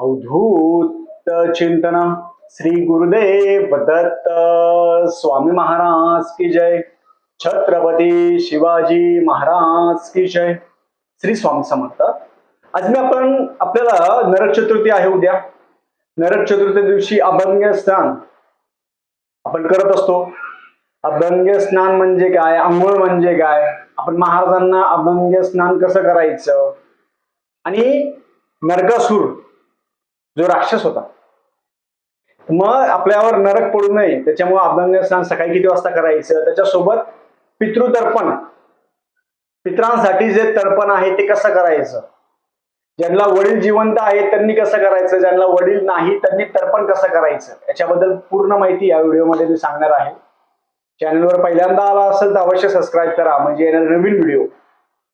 अवधूत चिंतन श्री गुरुदेव दत्त स्वामी महाराज की जय। छत्रपती शिवाजी महाराज की जय। श्री स्वामी समर्थ। आज मी आपण आपल्याला नरक चतुर्थी आहे उद्या। नरक चतुर्थी दिवशी अभंग स्नान आपण करत असतो। अभंग स्नान म्हणजे काय? आंघोळ म्हणजे काय? आपण महाराजांना अभंग स्नान कसं करायचं? आणि नरकासूर जो राक्षस होता. मग आपल्यावर नरक पडू नये त्याच्यामुळे अभंग स्नान सकाळी किती वाजता करायचं? त्याच्यासोबत पितृतर्पण. पित्रांसाठी जे तर्पण आहे ते कसं करायचं? ज्यांना वडील जिवंत आहेत त्यांनी कसं करायचं? ज्यांना वडील नाही त्यांनी तर्पण कसं करायचं? याच्याबद्दल पूर्ण माहिती या व्हिडिओमध्ये मी सांगणार आहे. चॅनलवर पहिल्यांदा आला असेल तर अवश्य सबस्क्राईब करा. म्हणजे येणारे नवीन व्हिडिओ.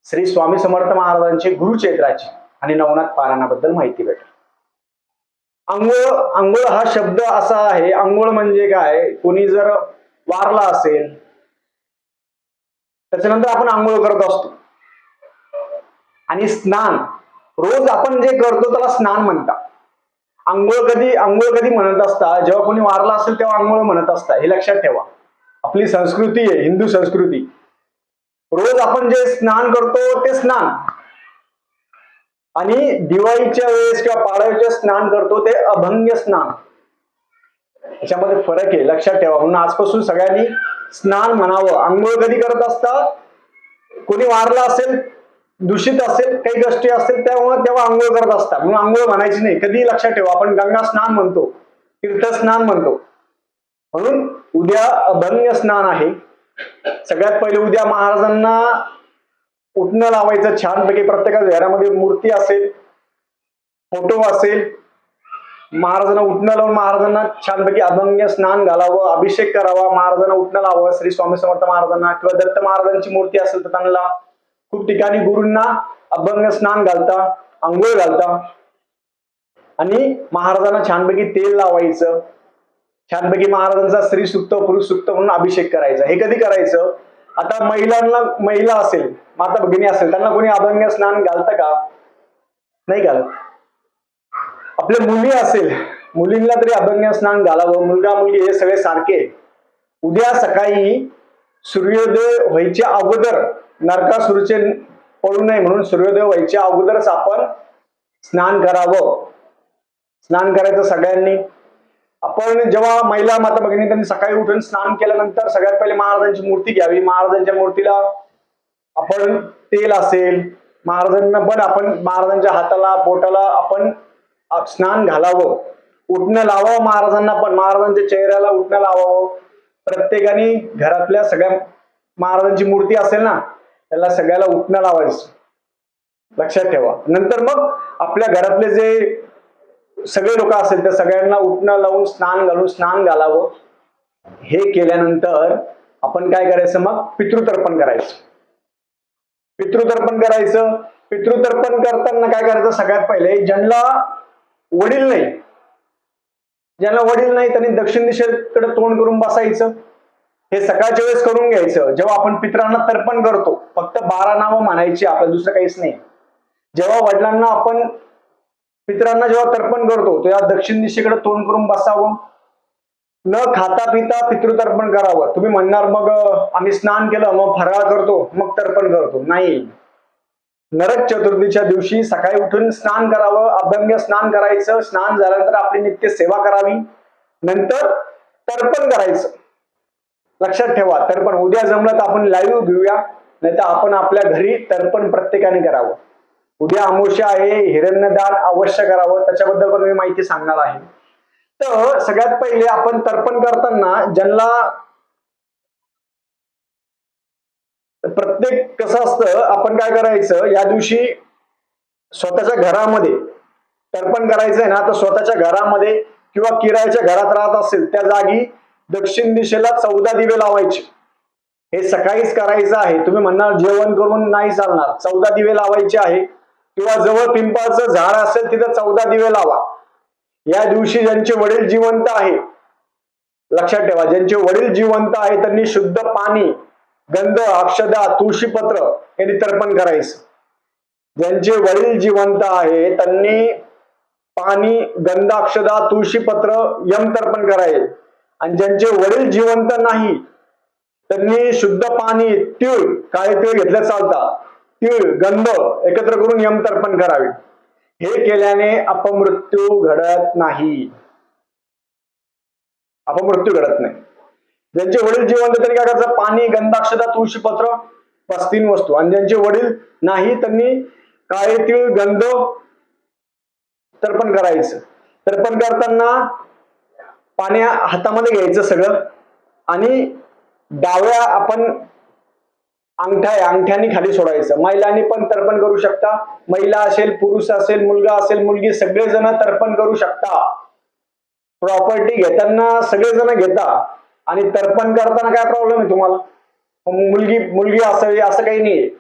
श्री स्वामी समर्थ महाराजांचे गुरुचैत्राची आणि नवनाथ पारायणाबद्दल माहिती भेटेल आंघोळ आंघोळ हा शब्द असा आहे आंघोळ म्हणजे काय? कोणी जर वारला असेल त्याच्यानंतर आपण आंघोळ करत असतो. आणि स्नान रोज आपण जे करतो त्याला स्नान म्हणतात. आंघोळ कधी आंघोळ कधी म्हणत असता? जेव्हा कोणी वारला असेल तेव्हा आंघोळ म्हणत असता. हे लक्षात ठेवा. आपली संस्कृती आहे हिंदू संस्कृती. रोज आपण जे स्नान करतो ते स्नान. आणि दिवाळीच्या वेळेस किंवा पाडव्याचे स्नान करतो ते अभंग स्नान. याच्यामध्ये फरक आहे लक्षात ठेवा. म्हणून आजपासून सगळ्यांनी स्नान म्हणावं. आंघोळ कधी करत असता? कोणी वारला असेल दूषित असेल काही गोष्टी असतील त्यामुळे तेव्हा आंघोळ करत असतात म्हणून आंघोळ म्हणायची नाही. कधी लक्षात ठेवा. आपण गंगा स्नान म्हणतो तीर्थस्नान म्हणतो. म्हणून उद्या अभंग स्नान आहे. सगळ्यात पहिले उद्या महाराजांना उठणं लावायचं छानपैकी. प्रत्येकाच्या घरामध्ये मूर्ती असेल फोटो असेल. महाराजांना उठणं लावून महाराजांना छानपैकी अभंग स्नान घालावं अभिषेक करावा महाराजांना उठणं लावावं. श्री स्वामी समर्थ महाराजांना किंवा दत्त महाराजांची मूर्ती असेल तर त्यांना खूप ठिकाणी गुरूंना अभंग स्नान घालता आंघोळ घालता. आणि महाराजांना छानपैकी तेल लावायचं. छानपैकी महाराजांचा स्त्री सुक्त पुरुष सुक्त म्हणून अभिषेक करायचा. हे कधी करायचं? आता महिलांना महिला असेल माता भगिनी असेल त्यांना कोणी अभंग स्नान घालतं का? नाही घालत. आपल्या मुली असेल मुलींना तरी अभंग स्नान घालावं. मुलगा मुलगी हे सगळे सारखे. उद्या सकाळी सूर्योदय व्हायच्या अगोदर नरकासुरचे पडू नये म्हणून सूर्योदय व्हायच्या अगोदरच आपण स्नान करावं. स्नान करायचं सगळ्यांनी. आपण जेव्हा महिला माता भगिनी त्यांनी सकाळी उठून स्नान केल्यानंतर सगळ्यात पहिले महाराजांची मूर्ती घ्यावी. महाराजांच्या मूर्तीला आपण तेल असेल महाराजांना पण आपण महाराजांच्या हाताला बोटाला आपण स्नान घालावं. उठणं लावावं महाराजांना पण महाराजांच्या चेहऱ्याला उठणं लावावं. प्रत्येकाने घरातल्या सगळ्या महाराजांची मूर्ती असेल ना त्याला सगळ्याला उठणं लावायचं. लक्षात ठेवा. नंतर मग आपल्या घरातले जे सगळे लोक असेल तर सगळ्यांना उठणं लावून स्नान घालून स्नान घालावं. हे केल्यानंतर आपण काय करायचं मग? पितृतर्पण करायचं. पितृतर्पण करायचं. पितृतर्पण करताना काय करायचं? सगळ्यात पहिले ज्यांना वडील नाही ज्यांना वडील नाही त्यांनी दक्षिण दिशेकडे तोंड करून बसायचं. हे सकाळच्या वेळेस करून घ्यायचं. जेव्हा आपण पित्रांना तर्पण करतो फक्त बारा नावं म्हणायची आपलं दुसरं काहीच नाही. जेव्हा वडिलांना आपण पितरांना जेव्हा तर्पण करतो तेव्हा दक्षिण दिशेकडे तोंड करून बसावं. न खाता पिता पितृतर्पण करावं. तुम्ही म्हणणार मग आम्ही स्नान केलं मग फराळ करतो मग तर्पण करतो. नाही. नरक चतुर्थीच्या दिवशी सकाळी उठून स्नान करावं अभ्यंग स्नान करायचं. स्नान झाल्यानंतर आपली नित्य सेवा करावी. नंतर तर्पण करायचं. लक्षात ठेवा तर्पण उद्या जमलं तर आपण लाईव्ह घेऊया. नाही तर आपण आपल्या घरी तर्पण प्रत्येकाने करावं. उद्या अमोशा आहे हिरण्यदान अवश्य करावं त्याच्याबद्दल पण मी माहिती सांगणार आहे. तर सगळ्यात पहिले आपण तर्पण करताना ज्यांना प्रत्येक कसं असतं आपण काय करायचं या दिवशी स्वतःच्या घरामध्ये तर्पण करायचंय ना तर स्वतःच्या घरामध्ये किंवा किरायाच्या घरात राहत असेल त्या जागी दक्षिण दिशेला चौदा दिवे लावायचे. हे सकाळीच करायचं आहे. तुम्ही म्हणणार जेवण करून नाही चालणार. चौदा दिवे लावायचे आहे. किंवा जवळ पिंपळाचं झाड असेल तिथं चौदा दिवे लावा. या दिवशी ज्यांचे वडील जिवंत आहे लक्षात ठेवा ज्यांचे वडील जिवंत आहे त्यांनी शुद्ध पाणी गंध अक्षदा तुळशीपत्र यांनी तर्पण करायचं. ज्यांचे वडील जिवंत आहे त्यांनी पाणी गंध अक्षदा तुळशीपत्र यम तर्पण करायचे. आणि ज्यांचे वडील जिवंत नाही त्यांनी शुद्ध पाणी तीळ काळे तीळ घेतलं चालता तीळ गंध एकत्र करून यम तर्पण करावे. हे केल्याने अपमृत्यू घडत नाही. अपमृत्यू घडत नाही. ज्यांचे वडील जिवंत त्यांनी काय करायचं? पाणी गंधाक्षता तुळशीपत्र बस तीन वस्तू. आणि ज्यांचे वडील नाही त्यांनी काळे तीळ गंध तर्पण करायचं. तर्पण करताना पाण्या हातामध्ये घ्यायचं सगळं. आणि डाव्या आपण अंगठा आहे अंगठ्याने खाली सोडायचं. महिलांनी पण तर्पण करू शकता. महिला असेल पुरुष असेल मुलगा असेल मुलगी सगळेजण तर्पण करू शकता. प्रॉपर्टी घेताना सगळेजण घेता. आणि तर्पण करताना काय प्रॉब्लेम आहे तुम्हाला? मुलगी मुलगी असावी असं काही नाहीये.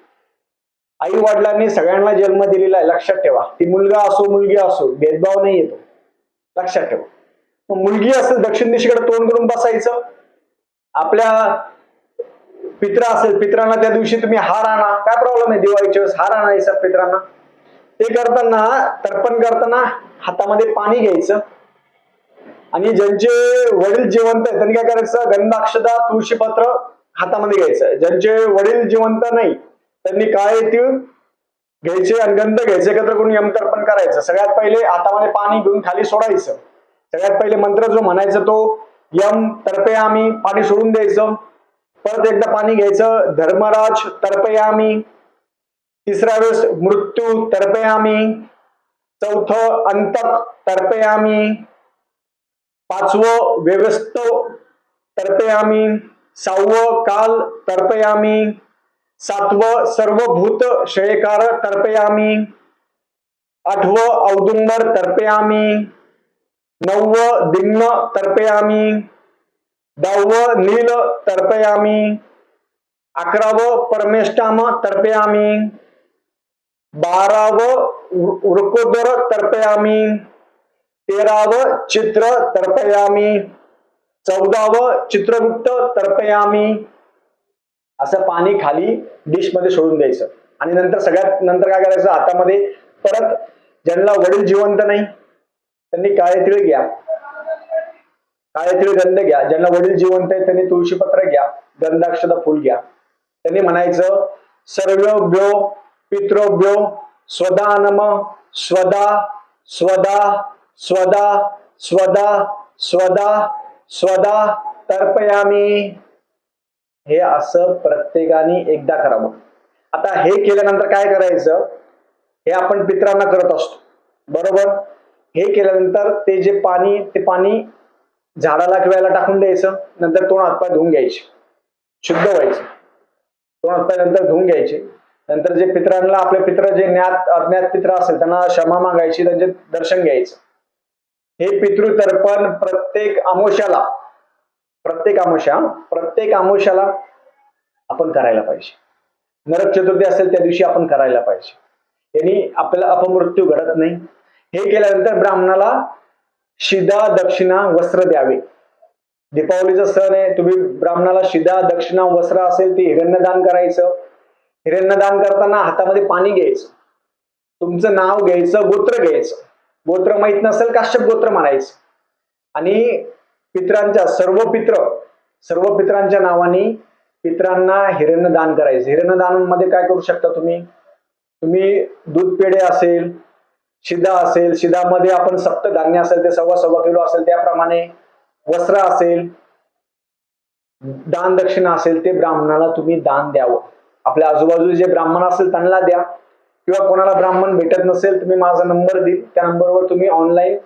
आई वडिलांनी सगळ्यांना जन्म दिलेला आहे लक्षात ठेवा. ती मुलगा असो मुलगी असो भेदभाव नाही येतो लक्षात ठेवा. मग मुलगी असेल दक्षिण दिशेकडे तोंड करून बसायचं. आपल्या पित्र असेल पित्रांना त्या दिवशी तुम्ही हार आणा काय प्रॉब्लेम आहे? दिवाळीच्या वेळेस हार आणायचा पित्रांना. ते करताना तर्पण करताना हातामध्ये पाणी घ्यायचं. आणि ज्यांचे वडील जिवंत आहेत त्यांनी काय करायचं? गंधाक्षदा तुळशीपत्र हातामध्ये घ्यायचं. ज्यांचे वडील जिवंत नाही त्यांनी काय तीळ घ्यायचे आणि गंध घ्यायचे एकत्र करून यमतर्पण करायचं. सगळ्यात पहिले हातामध्ये पाणी घेऊन खाली सोडायचं. सगळ्यात पहिले मंत्र जो म्हणायचा तो यम तर्पयामी पाणी सोडून द्यायचं. परत एकदा पाणी घ्यायचं. धर्मराज तर्पयामी. तिसऱ्या वेळेस मृत्यू तर्पयामी. चौथ अंतक तर्पयामी. पाचवं व्यवस्थ तर्पयामी. सहावं काल तर्पयामी. सातवं सर्वभूत श्रेयकार तर्पयामी. आठवं औदुंबर तर्पयामी. नववं दिग्न तर्पयामी. दहावं नील तर्पयामी। अकरावं परमेष्टाम तर्पयामी। बारावं वृकोदर तर्पयामी। तेरावं चित्र तर्पयामी। चौदावं चित्रगुप्त तर्पयामी। असं पाणी खाली डिशमध्ये सोडून द्यायचं. आणि नंतर सगळ्यात नंतर काय करायचं? हातामध्ये परत ज्यांना वडील जिवंत नाही त्यांनी काळे तिळ घ्या. काळ्यातील गंध घ्या ज्यांना वडील जिवंत आहे त्यांनी तुळशीपत्र घ्या गंधाक्षदा फुल घ्या. त्यांनी म्हणायचं सर्वभ्यो पितृभ्यो स्वदा नम स्वदा स्वदा स्वदा स्वदा स्वदा स्वदा तर्पयामी. हे असं प्रत्येकाने एकदा करावं. आता हे केल्यानंतर काय करायचं? हे आपण पित्रांना करत असतो. बरोबर? हे केल्यानंतर ते जे पाणी ते पाणी झाडाला किव्याला टाकून द्यायचं नंतर तोंड हातपाय धुवून घ्यायचे. शुद्ध व्हायचे. तोंड हातपाय नंतर धुवून घ्यायचे. नंतर जे पित्रांना आपले पित्र जे ज्ञात अज्ञात पित्र असेल त्यांना क्षमा मागायची त्यांचे दर्शन घ्यायचं. हे पितृतर्पण प्रत्येक आमोशाला प्रत्येक आमोशा प्रत्येक आमोशाला आपण करायला पाहिजे. नरक चतुर्थी असेल त्या दिवशी आपण करायला पाहिजे. यांनी आपल्याला अपमृत्यू घडत नाही. हे केल्यानंतर ब्राह्मणाला शिदा दक्षिणा वस्त्र द्यावे. दीपावलीचा सण आहे तुम्ही ब्राह्मणाला शिदा दक्षिणा वस्त्र असेल ते हिरण्यदान करायचं. हिरण्यदान करताना हातामध्ये पाणी घ्यायचं. तुमचं नाव घ्यायचं गोत्र घ्यायचं. गोत्र माहीत नसेल काश्यप गोत्र म्हणायचं. आणि पित्रांच्या सर्व पित्र सर्व पित्रांच्या नावाने पित्रांना हिरण्यदान करायचं. हिरण्यदानामध्ये काय करू शकता तुम्ही? तुम्ही दूध पेढे असेल शिदा असेल शिदामध्ये आपण सप्त धान्य असेल ते सव्वा सव्वा किलो असेल त्याप्रमाणे वस्त्र असेल दान दक्षिणा असेल ते ब्राह्मणाला तुम्ही दान द्यावं. आपल्या आजूबाजूचे जे ब्राह्मण असेल त्यांना द्या. किंवा कोणाला ब्राह्मण भेटत नसेल तुम्ही माझा नंबर देईल त्या नंबरवर तुम्ही ऑनलाईन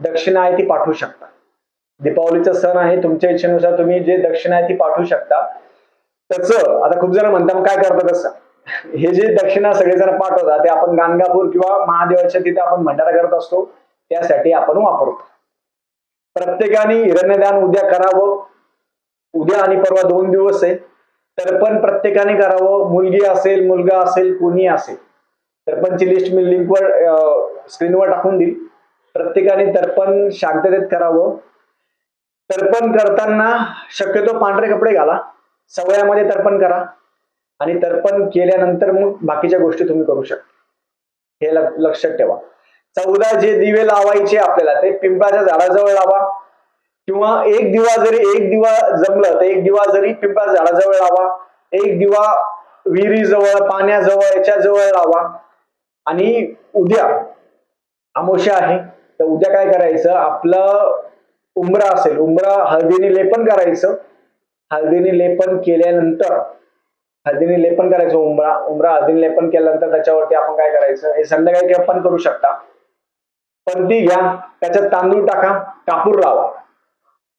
दक्षिणा आहे ती पाठवू शकता. दीपावलीचा सण आहे तुमच्या इच्छेनुसार तुम्ही जे दक्षिणा आहे ती पाठवू शकता. त्याच आता खूप जण म्हणतात मग काय करतात तसं? हे जे दक्षिणा सगळेजण पाठवतात ते आपण गाणगापूर किंवा महादेवाच्या तिथे आपण भंडारा करत असतो त्यासाठी आपण वापरतो. प्रत्येकाने हिरण्यदान उद्या करावं उद्या आणि परवा दोन दिवस आहे तर पण प्रत्येकाने करावं मुलगी असेल मुलगा असेल कोणी असेल. तरपणची लिस्ट मी लिंकवर स्क्रीनवर टाकून देईल. प्रत्येकाने तर्पण शांततेत करावं. तर्पण करताना शक्यतो पांढरे कपडे घाला सवयामध्ये तर्पण करा. आणि तर्पण केल्यानंतर मग बाकीच्या गोष्टी तुम्ही करू शकता. हे लक्षात ठेवा. चौदा जे दिवे लावायचे आपल्याला ते पिंपळाच्या झाडाजवळ लावा. किंवा एक दिवा जरी एक दिवा जमलं तर एक दिवा जरी पिंपळाच्या झाडाजवळ लावा. एक दिवा विहिरीजवळ पाण्याजवळ याच्या जवळ लावा. आणि उद्या अमोशा आहे तर उद्या काय करायचं? आपलं उमरा असेल उमरा हळदीने लेपन करायचं. हळदीने लेपन केल्यानंतर हळदीने लेपन करायचं उमरा उंबरा हळदीने लेपन केल्यानंतर त्याच्यावरती आपण काय करायचं? हे संध्याकाळी ते आपण करू शकता. पण ती घ्या त्याच्यात तांदूळ टाका कापूर लावा.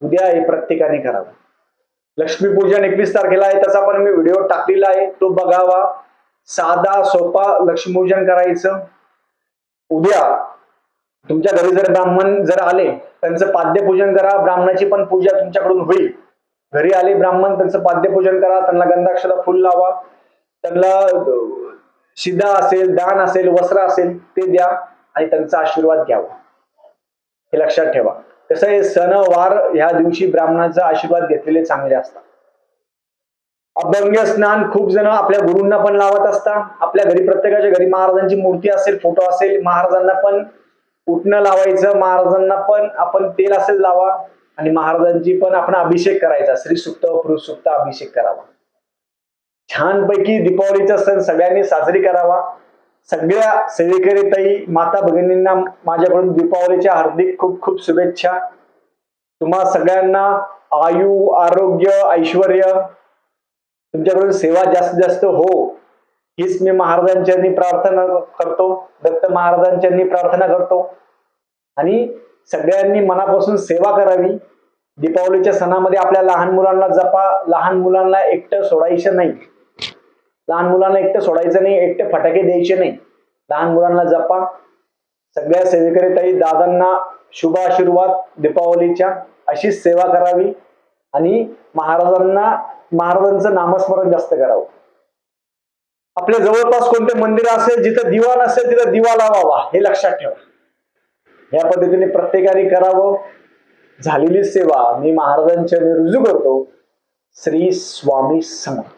उद्या हे प्रत्येकाने करावं. लक्ष्मीपूजन एकवीस तारखेला आहे त्याचा पण मी व्हिडिओ टाकलेला आहे. तो बघावा. साधा सोपा लक्ष्मीपूजन करायचं. उद्या तुमच्या घरी जर ब्राह्मण जर आले त्यांचं पाद्यपूजन करा. ब्राह्मणाची पण पूजा तुमच्याकडून होईल. घरी आले ब्राह्मण त्यांचं पाद्यपूजन करा त्यांना गंधाक्षरा फुल लावा. त्यांना शिदा असेल दान असेल वस्त्र असेल ते द्या आणि त्यांचा आशीर्वाद घ्यावा. हे लक्षात ठेवा. कसं हे सणवार ह्या दिवशी ब्राह्मणाचा आशीर्वाद घेतलेले चांगले असतात. अभंग स्नान खूप जण आपल्या गुरूंना पण लावत असतात. आपल्या घरी प्रत्येकाच्या घरी महाराजांची मूर्ती असेल फोटो असेल महाराजांना पण उठणं लावायचं महाराजांना पण आपण तेल असेल लावा. आणि महाराजांची पण आपण अभिषेक करायचा. श्री सुक्त पुरुष अभिषेक करावा. छानपैकी दीपावलीचा सण सगळ्यांनी साजरी करावा. सगळ्या सेवेकरीताई माता भगिनींना माझ्याकडून दीपावलीच्या हार्दिक खूप खूप शुभेच्छा. तुम्हा सगळ्यांना आयु आरोग्य ऐश्वर तुमच्याकडून सेवा जास्तीत जास्त हो. हीच मी महाराजांच्यांनी प्रार्थना करतो. दत्त महाराजांच्यांनी प्रार्थना करतो. आणि सगळ्यांनी मनापासून सेवा करावी. दीपावलीच्या सणामध्ये आपल्या लहान मुलांना जपा. लहान मुलांना एकटं सोडायचं नाही. लहान मुलांना एकटं सोडायचं नाही एकटे फटाके द्यायचे नाही. लहान मुलांना जपा. सगळ्या सेवेकरी ताई दादांना शुभ आशीर्वाद दीपावलीच्या. अशीच सेवा करावी आणि महाराजांना महाराजांचं नामस्मरण जास्त करावं. आपल्या जवळपास कोणते मंदिर असेल जिथं दिवा नसेल तिथं दिवा लावावा हे लक्षात ठेवा. या पद्धतीने प्रत्येकाने करावं. झालेली सेवा मी महाराजांच्या रुजू करतो. श्री स्वामी समर्थ.